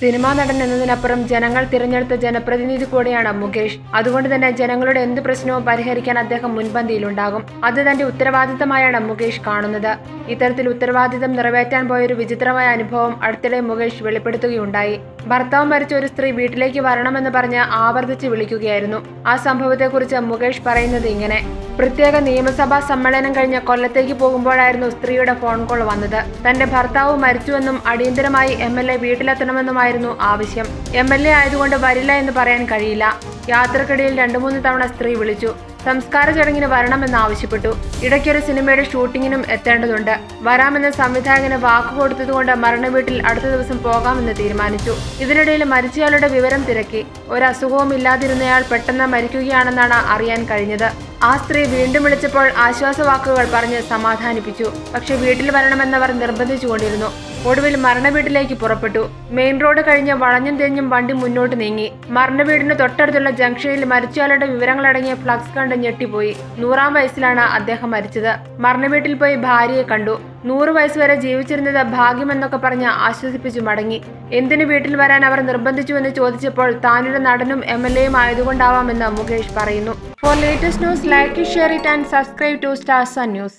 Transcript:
Cinema നടൻ എന്നതിനപ്പുറം ജനങ്ങൾ തിരഞ്ഞെടുത്ത ജനപ്രതിനിധി കൂടെയാണ് മുകേഷ്. അതുകൊണ്ട് തന്നെ ജനങ്ങളുടെ എന്ത് പ്രശ്നവും പരിഹരിക്കാൻ അദ്ദേഹം മുൻപന്തിയിലുണ്ടാകും. അത് തന്റെ ഉത്തരവാദിത്തമായാണ് മുകേഷ് കാണുന്നത്. ഇത്തരത്തിൽ ഉത്തരവാദിത്തം നിറവേറ്റാൻ പോയൊരു വിചിത്രമായ അനുഭവം അടുത്തിടെ മുകേഷ് വെളിപ്പെടുത്തുകയുണ്ടായി. ഭർത്താവ് മരിച്ച ഒരു സ്ത്രീ വീട്ടിലേക്ക് വരണമെന്ന് പറഞ്ഞ് ആവർത്തിച്ച് വിളിക്കുകയായിരുന്നു. ആ സംഭവത്തെക്കുറിച്ച് മുകേഷ് പറയുന്നത് ഇങ്ങനെ. പ്രത്യേക നിയമസഭാ സമ്മേളനം കഴിഞ്ഞ കൊല്ലത്തേക്ക് പോകുമ്പോഴായിരുന്നു സ്ത്രീയുടെ ഫോൺ കോൾ വന്നത്. തന്റെ ഭർത്താവ് മരിച്ചുവെന്നും അടിയന്തരമായി എം എൽ എ വീട്ടിലെത്തണമെന്നുമായിരുന്നു ആവശ്യം. എം എൽ എ ആയതുകൊണ്ട് വരില്ല എന്ന് പറയാൻ കഴിയില്ല. യാത്രക്കിടയിൽ രണ്ടു മൂന്ന് തവണ സ്ത്രീ വിളിച്ചു. സംസ്കാര ചടങ്ങിന് വരണമെന്നാവശ്യപ്പെട്ടു ഇടയ്ക്കൊരു സിനിമയുടെ ഷൂട്ടിങ്ങിനും എത്തേണ്ടതുണ്ട്. വരാമെന്ന് സംവിധായകന് വാക്കുകൊടുത്തതുകൊണ്ട് മരണ മരണവീട്ടിൽ അടുത്ത ദിവസം പോകാമെന്ന് തീരുമാനിച്ചു. ഇതിനിടയിൽ മരിച്ചയാളുടെ വിവരം തിരക്കി. ഒരസുഖവും ഇല്ലാതിരുന്നയാൾ പെട്ടെന്ന് മരിക്കുകയാണെന്നാണ് അറിയാൻ കഴിഞ്ഞത്. ആ സ്ത്രീ വീണ്ടും വിളിച്ചപ്പോൾ ആശ്വാസവാക്കുകൾ പറഞ്ഞ് സമാധാനിപ്പിച്ചു. പക്ഷെ വീട്ടിൽ വരണമെന്നവർ നിർബന്ധിച്ചുകൊണ്ടിരുന്നു. ഒടുവിൽ മരണവീട്ടിലേക്ക് പുറപ്പെട്ടു. മെയിൻ റോഡ് കഴിഞ്ഞ് വളഞ്ഞും തിരിഞ്ഞും വണ്ടി മുന്നോട്ട് നീങ്ങി. മരണവീടിന് തൊട്ടടുത്തുള്ള ജംഗ്ഷനിൽ മരിച്ചയാളുടെ വിവരങ്ങളടങ്ങിയ ഫ്ലക്സ് കണ്ട് ഞെട്ടിപ്പോയി. നൂറാം വയസ്സിലാണ് അദ്ദേഹം മരിച്ചത്. മരണവീട്ടിൽ പോയി ഭാര്യയെ കണ്ടു. നൂറ് വയസ്സുവരെ ജീവിച്ചിരുന്നത് ഭാഗ്യമെന്നൊക്കെ പറഞ്ഞ് ആശ്വസിപ്പിച്ചു മടങ്ങി. എന്തിനു വീട്ടിൽ വരാൻ അവർ നിർബന്ധിച്ചുവെന്ന് ചോദിച്ചപ്പോൾ താനൊരു നടനും എം എൽ എയും ആയതുകൊണ്ടാവാമെന്ന് മുകേഷ് പറയുന്നു. For latest news like share it and subscribe to stars news